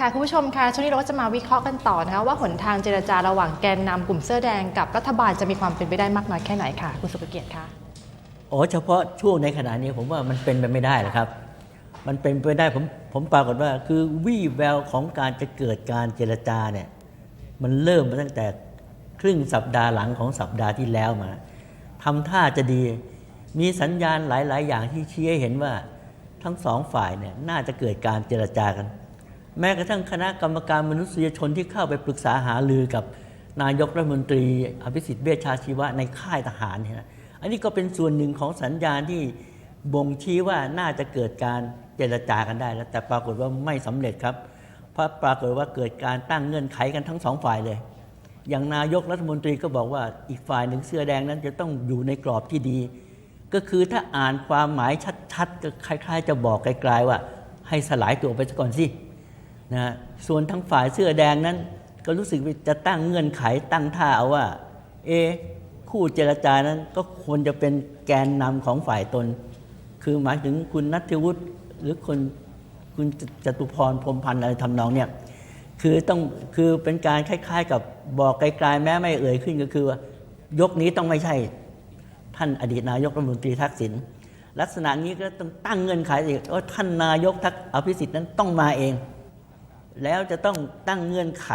ค่ะคุณผู้ชมคะช่วงนี้เราก็จะมาวิเคราะห์กันต่อนะคะว่าหนทางเจรจาระหว่างแกนนำกลุ่มเสื้อแดงกับรัฐบาลจะมีความเป็นไปได้มากน้อยแค่ไหนค่ะคุณสุภเกียรติคะโอ้เฉพาะช่วงในขณะนี้ผมว่ามันเป็นไปไม่ได้นะครับ มันเป็นไปได้ผมผมปรากฏว่าคือวี่แววของการจะเกิดการเจรจาเนี่ยมันเริ่มมาตั้งแต่ครึ่งสัปดาห์หลังของสัปดาห์ที่แล้วมาทำท่าจะดี มีสัญญาณหลาย ๆ อย่างที่ชี้ให้เห็นว่าทั้งสองฝ่ายเนี่ยน่าจะเกิดการเจรจากัน แม้กระทั่งคณะกรรมการมนุษยชนที่เข้าไปปรึกษาหารือกับนายกรัฐมนตรี อภิสิทธิ์เวชชาชีวะในค่ายทหารเนี่ยนะอันนี้ก็เป็นส่วนหนึ่งของสัญญาณที่บ่งชี้ว่าน่าจะเกิดการเจรจากันได้แล้วแต่ปรากฏว่าไม่สำเร็จครับ เพราะปรากฏว่าเกิดการตั้งเงื่อนไขกันทั้งสองฝ่ายเลย อย่างนายกรัฐมนตรีก็บอกว่าอีกฝ่ายหนึ่งเสื้อแดงนั้นจะต้องอยู่ในกรอบที่ดี ก็คือถ้าอ่านความหมายชัดๆก็คล้าย ๆ จะบอกไกลๆว่า ให้สลายตัวไปซะก่อนสิ นะส่วนทั้งฝ่ายเสื้อแดงนั้น ก็รู้สึกจะตั้งเงื่อนไขตั้งท่าเอาว่า เอ คู่เจรจานั้นก็ควรจะเป็นแกนนำของฝ่ายตน คือหมายถึงคุณนัทวุฒิหรือคนคุณจตุพรพรมพันธ์อะไรทำนองเนี่ยคือต้องคือเป็นการคล้าย ๆ กับบอกไกลๆแม้ไม่เอ่ยขึ้นก็คือว่ายกนี้ต้องไม่ใช่ท่านอดีตนายกรัฐมนตรีทักษิณลักษณะนี้ก็ต้องตั้งเงื่อนไขอีกว่าท่านนายกทักอภิสิทธิ์นั้นต้องมาเอง แล้วจะต้องตั้งเงื่อนไข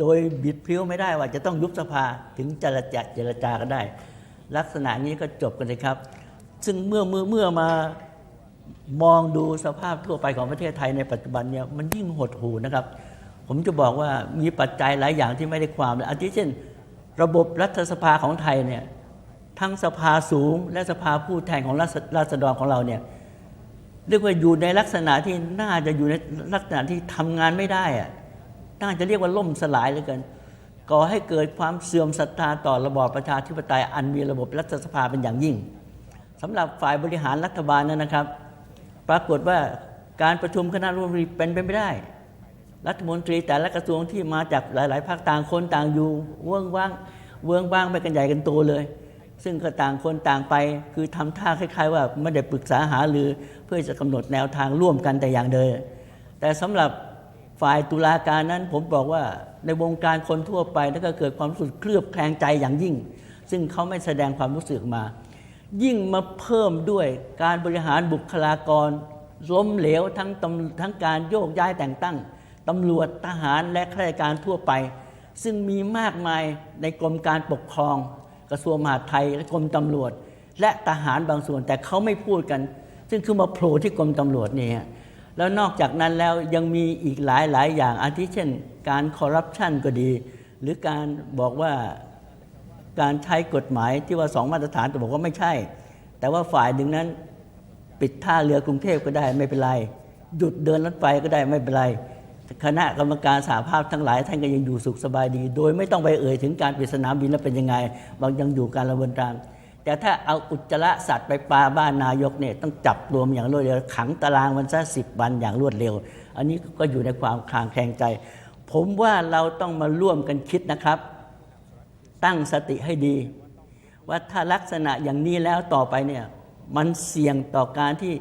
โดยบิดพิ้วไม่ได้ว่าจะต้องยุบสภาถึงจะเจรจาเจรจากันได้ ลักษณะนี้ก็จบกันเลยครับ ซึ่งเมื่อเมื่อเมื่อมามองดูสภาพทั่วไปของประเทศไทยในปัจจุบันเนี่ยมันยิ่งหดหูนะครับ ผมจะบอกว่ามีปัจจัยหลายอย่างที่ไม่ได้ความเลยอาทิเช่น ระบบรัฐสภาของไทยเนี่ยทั้งสภาสูงและสภาผู้แทนของราษราษฎรของเราเนี่ย เรียกว่าอยู่ในลักษณะที่น่าจะอยู่ในลักษณะที่ทำงานไม่ได้อะน่าจะเรียกว่าล่มสลายเหลยกันก่อให้เกิดความเสื่อมศรัทธาต่อระบอบประชาธิปไตยอันมีระบบรัฐสภาเป็นอย่างยิ่งสำหรับฝ่ายบริหารรัฐบาลนั้นนะครับ ปรากฏว่าการประชุมคณะรัฐมนตรีเป็นไปไม่ได้ รัฐมนตรีแต่ละกระทรวงที่มาจากหลาย ๆ ภาคต่างคนต่างอยู่เวิ้งว่างเวิ้งว่างไปกันใหญ่กันโตเลย ซึ่งก็ต่างคนต่างไปคือทำท่าคล้าย ๆ ว่าไม่ได้ปรึกษาหารือเพื่อจะกำหนดแนวทางร่วมกันแต่อย่างเดียวแต่สำหรับฝ่ายตุลาการนั้นผมบอกว่าในวงการคนทั่วไปนั่นก็เกิดความรู้สึกเคลือบแคลงใจอย่างยิ่ง ซึ่งเขาไม่แสดงความรู้สึกมา ยิ่งมาเพิ่มด้วยการบริหารบุคลากรล้มเหลวทั้งทั้งการโยกย้ายแต่งตั้งตำรวจทหารและข้าราชการทั่วไป ซึ่งมีมากมายในกรมการปกครอง กระทรวงมหาดไทยและกรมตำรวจ และทหารบางส่วนแต่เขาไม่พูดกัน ซึ่งคือมาโผล่ที่กรมตำรวจนี่ฮะแล้วนอกจากนั้นแล้วยังมีอีกหลายหลายอย่างอาทิเช่น การคอร์รัปชันก็ดี หรือการบอกว่าการใช้กฎหมายที่ว่าสองมาตรฐานแต่บอกว่าไม่ใช่ แต่ว่าฝ่ายหนึ่งนั้น ปิดท่าเรือกรุงเทพก็ได้ไม่เป็นไร หยุดเดินรถไฟก็ได้ไม่เป็นไร คณะกรรมการสาภาพทั้งหลาย ท่านก็ยังอยู่สุขสบายดี โดยไม่ต้องไปเอ่ยถึงการปิดสนามบินแล้วเป็นยังไง บางยังอยู่การระเบิดตามแต่ถ้าเอาอุจจาระสัตว์ไปปลาบ้านนายกเนี่ยต้องจับรวมอย่างรวดเร็วขังตารางวันซะสิบวันอย่างรวดเร็ว อันนี้ก็อยู่ในความคลางแคลงใจ ผมว่าเราต้องมาร่วมกันคิดนะครับ ตั้งสติให้ดี ว่าถ้าลักษณะอย่างนี้แล้วต่อไปเนี่ยมันเสี่ยงต่อการที่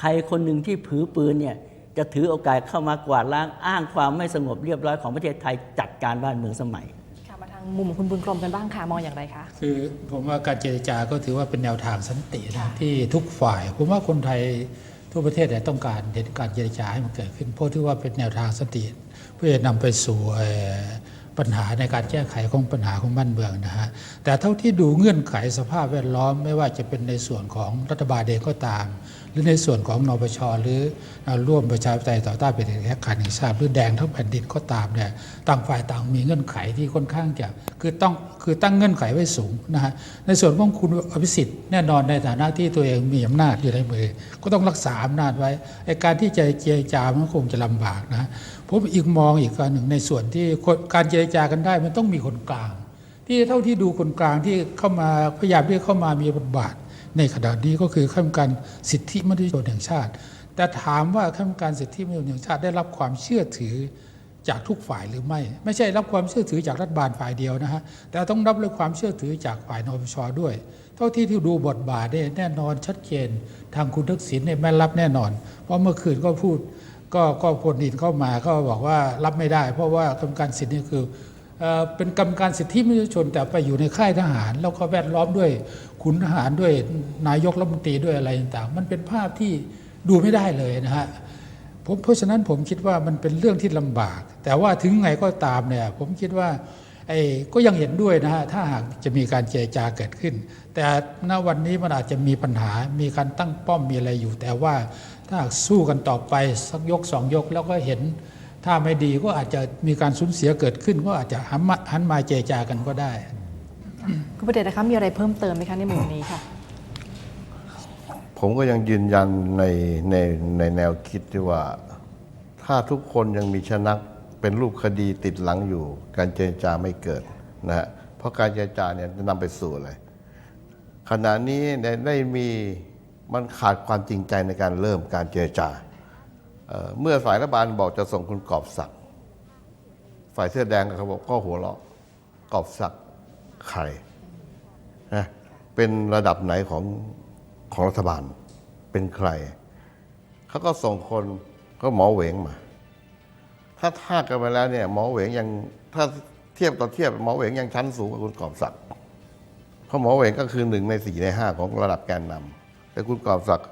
ใครคนหนึ่งที่ผือปืนเนี่ย จะถือโอกาสเข้ามากวาดล้างอ้างความไม่สงบเรียบร้อยของประเทศไทยจัดการบ้านเมืองสมัยค่ะมาทางมุมของคุณบุญกรมกันบ้างค่ะมองอย่างไรคะคือผมว่าการเจรจาก็ถือว่าเป็นแนวทางสันตินะค่ะที่ทุกฝ่าย ผมว่าคนไทยทั่วประเทศเนี่ยต้องการเห็นการเจรจาให้มันเกิดขึ้นเพราะถือว่าเป็นแนวทางสันติ เพื่อจะนำไปสู่เอ่อ ปัญหาในการแก้ไขของปัญหาของบ้านเมืองนะฮะแต่เท่าที่ดูเงื่อนไขสภาพแวดล้อมไม่ว่าจะเป็นในส่วนของรัฐบาลเองก็ตาม หรือในส่วนของนปชหรือร่วมประชาธิปไตยต่อต้านเป็นแค่การแห่งชาติหรือแดงทั้งแผ่นดินก็ตามเนี่ยต่างฝ่ายต่างมีเงื่อนไขที่ค่อนข้างจะคือต้องคือตั้งเงื่อนไขไว้สูงนะฮะในส่วนของคุณอภิสิทธิ์แน่นอนในฐานะที่ตัวเองมีอำนาจอยู่ในมือ ก็ต้องรักษาอำนาจไว้ไอการที่จะเจรจามันคงจะลำบากนะ ผมอีกมองอีกการหนึ่งในส่วนที่การเจรจากันได้มันต้องมีคนกลาง ที่เท่าที่ดูคนกลางที่เข้ามาพยายามที่เข้ามามีบทบาท ในขณะนี้ก็คือข้ามการสิทธิมนุษยชนแห่งชาติ แต่ถามว่าข้ามการสิทธิมนุษยชนแห่งชาติได้รับความเชื่อถือจากทุกฝ่ายหรือไม่ ไม่ใช่รับความเชื่อถือจากรัฐบาลฝ่ายเดียวนะฮะแต่ต้องรับรับความเชื่อถือจากฝ่ายนปชด้วย เท่าที่ที่ดูบทบาทเนี่ยแน่นอนชัดเจน ทางคุณทักษิณเนี่ยแม่รับแน่นอน เพราะเมื่อคืนก็พูด ก็ก็คนอินเข้ามาก็บอกว่ารับไม่ได้ เพราะว่ากรรมการสิทธิ์นี่คือเอเป็นกรรมการสิทธิมนุษยชนแต่ไปอยู่ในค่ายทหาร แล้วก็แวดล้อมด้วยขุนทหารด้วยนายกรัฐมนตรีด้วยอะไรต่างๆ มันเป็นภาพที่ดูไม่ได้เลยนะฮะผมเพราะฉะนั้นผมคิดว่ามันเป็นเรื่องที่ลำบาก แต่ว่าถึงไงก็ตามเนี่ยผมคิดว่าไอ้ก็ยังเห็นด้วยนะฮะถ้าหากจะมีการเจรจาเกิดขึ้น แต่ณวันนี้มันอาจจะมีปัญหามีการตั้งป้อมมีอะไรอยู่ แต่ว่า ถ้าหากสู้กันต่อไปสักยกสองยกแล้วก็เห็น ถ้าไม่ดีก็อาจจะมีการสูญเสียเกิดขึ้น ก็อาจจะหันมาหันมาเจรจากันก็ได้คุณประเดชนะคะมีอะไรเพิ่มเติมไหมคะในหมู่นี้ค่ะผมก็ยังยืนยันในในในแนวคิดที่ว่า ถ้าทุกคนยังมีชนะเป็นรูปคดีติดหลังอยู่ การเจรจาไม่เกิดนะฮะเพราะการเจรจาเนี่ยจะนำไปสู่อะไรขณะนี้ได้ได้มี มันขาดความจริงใจในการเริ่มการเจรจาเเมื่อฝ่ายรัฐบาลบอกจะส่งคุณกอบศักดิ์ฝ่ายเสื้อแดงเขาบอกก็หัวเราะกอบศักดิ์ใครนะเป็นระดับไหนของของรัฐบาลเป็นใคร เขาก็ส่งคนก็หมอเหวงมา ถ้าท่ากันไปแล้วเนี่ยหมอเหวงยังถ้าเทียบต่อเทียบหมอเหวงยังชั้นสูงกว่าคุณกอบศักดิ์เพราะหมอเหวงก็คือหนึ่งในสี่ในห้าของระดับแกนนำ แต่คุณกอบศักดิ์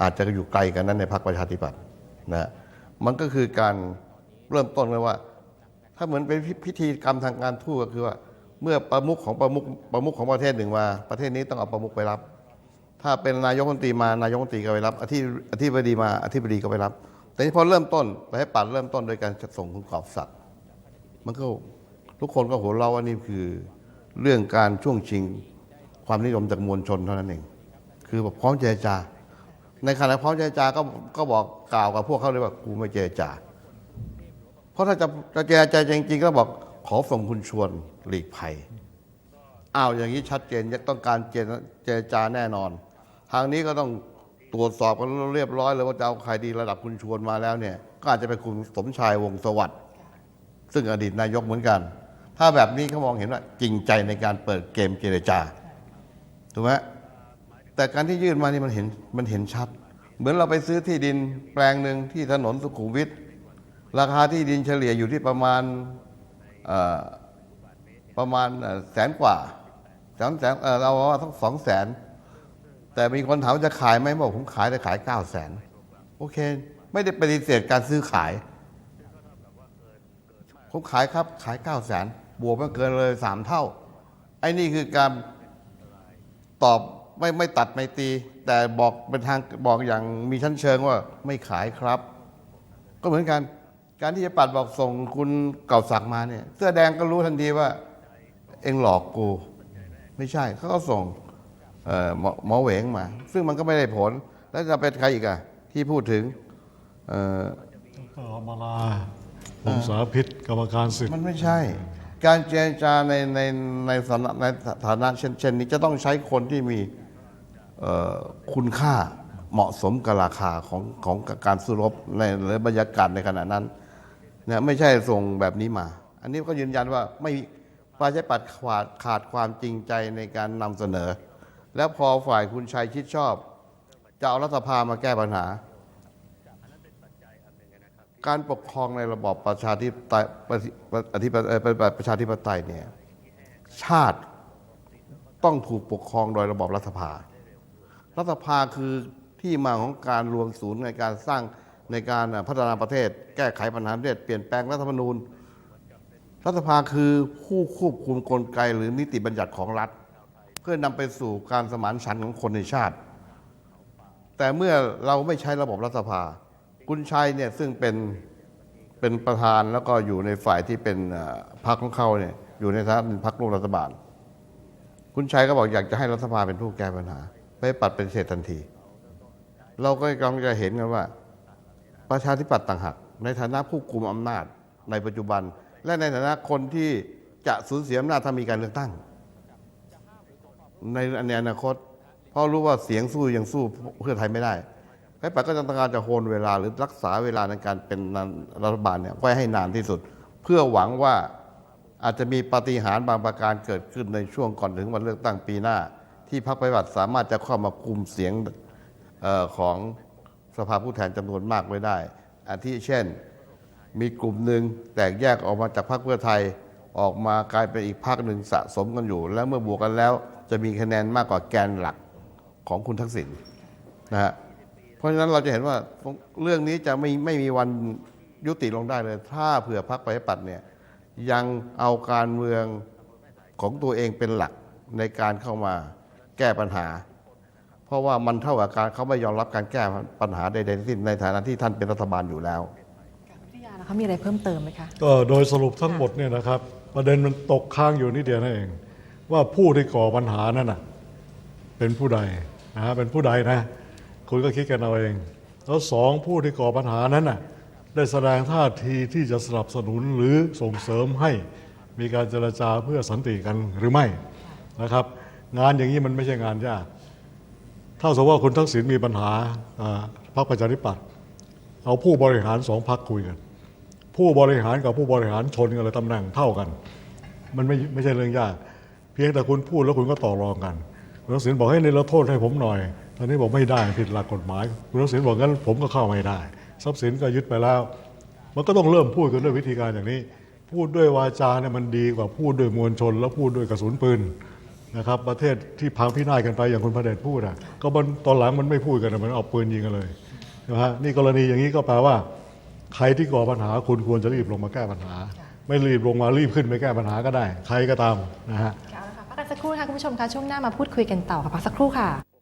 อาจจะอยู่ไกลกันนั้นในพรรคประชาธิปัตย์นะมันก็คือการเริ่มต้นเลยว่า ถ้าเหมือนเป็นพิพิธีกรรมทางการทูตก็คือว่า เมื่อประมุขของประมุขประมุขของประเทศหนึ่งมา ประเทศนี้ต้องเอาประมุขไปรับ ถ้าเป็นนายกรัฐมนตรีมานายกรัฐมนตรีก็ไปรับอธิอธิบดีมาอธิบดีก็ไปรับ แต่นี่พอเริ่มต้นไปให้ปัดเริ่มต้นโดยการจะส่งคุณกอบศักดิ์มันก็ทุกคนก็หัวเราะว่านี่คือเรื่องการช่วงชิงความนิยมจากมวลชนเท่านั้นเอง คือแบบพร้อมเจรจา ในขณะพร้อมเจรจาก็ก็บอกกล่าวกับพวกเขาเลยว่ากูไม่เจรจา เพราะถ้าจะจะเจรจาจริง ๆ ก็บอกขอส่งคุณชวนหลีกภัยอ้าวอย่างนี้ชัดเจนต้องการเจรจจาแน่นอน ทางนี้ก็ต้องตรวจสอบกันเรียบร้อยเลยว่าจะเอาใครดีระดับคุณชวนมาแล้วเนี่ย ก็อาจจะเป็นคุณสมชายวงสวัสดิ์ซึ่งอดีตนายกเหมือนกัน ถ้าแบบนี้เขามองเห็นว่าจริงใจในการเปิดเกมเจรจาถูกไหม แต่การที่ยื่นมานี่มันเห็นมันเห็นชัด เหมือนเราไปซื้อที่ดินแปลงหนึ่งที่ถนนสุขุมวิทราคาที่ดินเฉลี่ยอยู่ที่ประมาณประมาณแสนกว่าสามแสนเอ่อเราว่าทั้งสองแสนแต่มีคนถามว่าจะขายไหมบอกผมขายแต่ขายเก้าแสนโอเค ไม่ได้ปฏิเสธการซื้อขาย ผมขายครับขายเก้าแสนบวกมาเกินเลยสามเท่าไอ้นี่คือการตอบ ไม่ไม่ตัดไม่ตี แต่บอกเป็นทางบอกอย่างมีชั้นเชิงว่าไม่ขายครับ ก็เหมือนกัน การที่จะปัดบอกส่งคุณเก่าศักดิ์มาเนี่ย เสื้อแดงก็รู้ทันทีว่า เองหลอกกู ไม่ใช่เขาก็ส่งเอ่อหมอหมอเหวงมา ซึ่งมันก็ไม่ได้ผล แล้วจะเป็นใครอีกอะที่พูดถึงเอ่อก็มาลาผมสาพิษกรรมการสิทธิ์มันไม่ใช่ การเจรจาในในในสถานะในฐานะเช่นเช่นนี้จะต้องใช้คนที่มีเอ่อ คุณค่าเหมาะสมกับราคาของของการสู้รบในรบรรยากาศในขณะนั้นนะไม่ใช่ส่งแบบนี้มา อันนี้ก็ยืนยันว่าไม่ประชาธิปัตย์ขาดขาดความจริงใจในการนำเสนอ แล้วพอฝ่ายคุณชัยชิดชอบ จะเอารัฐสภามาแก้ปัญหา การปกครองในระบอบประชาธิปไตยปปปประชาธิปไตยเนี่ยชาติต้องถูกปกครองโดยระบอบรัฐสภา รัฐสภาคือที่มาของการรวมศูนย์ในการสร้างในการพัฒนาประเทศ แก้ไขปัญหาประเทศเปลี่ยนแปลงรัฐธรรมนูญ รัฐสภาคือผู้ควบคุมกลไกหรือนิติบัญญัติของรัฐ เพื่อนำไปสู่การสมานฉันท์ของคนในชาติ แต่เมื่อเราไม่ใช้ระบบรัฐสภา คุณชัยเนี่ยซึ่งเป็นเป็นประธานแล้วก็อยู่ในฝ่ายที่เป็นพรรคของเขาเนี่ยอยู่ในฐานะเป็นพรรคร่วมรัฐบาล คุณชัยก็บอกอยากจะให้รัฐสภาเป็นผู้แก้ปัญหา ไม่ปัดเป็นเศษทันที เราก็กำลังจะเห็นกันว่า ประชาธิปัตย์ต่างหากในฐานะผู้กุมอำนาจในปัจจุบัน และในฐานะคนที่จะสูญเสียอำนาจถ้ามีการเลือกตั้ง ในในอนาคต เพราะรู้ว่าเสียงสู้ยังสู้เพื่อไทยไม่ได้ไอ้ปัดก็จะต้องการจะโหนเวลาหรือรักษาเวลาในการเป็นรัฐบาลเนี่ยไว้ให้นานที่สุด เพื่อหวังว่าอาจจะมีปฏิหารบางประการเกิดขึ้นในช่วงก่อนถึงวันเลือกตั้งปีหน้า ที่พรรคประชาธิปัตย์สามารถจะเข้ามาคุมเสียงออของสภาผู้แทนจำนวนมากไว้ได้อาทิเช่นมีกลุ่มหนึ่งแตกแยกออกมาจากพรรคเพื่อไทยออกมากลายเป็นอีกพรรคหนึ่งสะสมกันอยู่ แล้วเมื่อบวกกันแล้ว จะมีคะแนนมากกว่าแกนหลักของคุณทักษิณนะฮะเพราะฉะนั้นเราจะเห็นว่าเรื่องนี้จะไม่ไม่มีวันยุติลงได้เลย ถ้าเผื่อพรรคประชาธิปัตย์เนี่ยยังเอาการเมืองของตัวเองเป็นหลักในการเข้ามา แก้ปัญหา เพราะว่ามันเท่ากับการเขาไม่ยอมรับการแก้ปัญหาใดๆทั้งสิ้นในฐานะที่ท่านเป็นรัฐบาลอยู่แล้ววิทยาแล้วเขามีอะไรเพิ่มเติมไหมคะก็โดยสรุปทั้งหมดเนี่ยนะครับ ประเด็นมันตกค้างอยู่นิดเดียวนั่นเอง ว่าผู้ที่ก่อปัญหานั่นน่ะเป็นผู้ใดนะฮะเป็นผู้ใดนะคุณก็คิดกันเอาเอง แล้วสองผู้ที่ก่อปัญหานั้นน่ะได้แสดงท่าทีที่จะสนับสนุนหรือส่งเสริมให้มีการเจรจาเพื่อสันติกันหรือไม่นะครับ งานอย่างนี้มันไม่ใช่งานยาก ถ้าสมมติว่าคุณทักษิณมีปัญหาพรรคประชาธิปัตย์เอาผู้บริหารสองพรรคคุยกัน ผู้บริหารกับผู้บริหารชนกันเลยตำแหน่งเท่ากัน มันไม่ไม่ใช่เรื่องยาก เพียงแต่คุณพูดแล้วคุณก็ต่อรองกันคุณทักษิณบอกให้ในลดโทษให้ผมหน่อย ตอนนี้บอกไม่ได้ผิดหลักกฎหมายคุณทักษิณบอกงั้นผมก็เข้าไม่ได้ ทรัพย์สินก็ยึดไปแล้ว มันก็ต้องเริ่มพูดกันด้วยวิธีการอย่างนี้ พูดด้วยวาจาเนี่ยมันดีกว่าพูดด้วยมวลชน แล้วพูดด้วยกระสุนปืน นะครับประเทศที่พังพินาศกันไปอย่างคุณพระเดชพูดอะก็มันตอนหลังมันไม่พูดกันอะมันเอาปืนยิงกันเลยนะฮะนี่กรณีอย่างนี้ก็แปลว่า ใครที่ก่อปัญหาคุณควรจะรีบลงมาแก้ปัญหา ไม่รีบลงมารีบขึ้นไปแก้ปัญหาก็ได้ ใครก็ตามนะฮะค่ะเอาละค่ะพักกันสักครู่นะคะคุณผู้ชมคะช่วงหน้ามาพูดคุยกันต่อค่ะพักสักครู่ค่ะ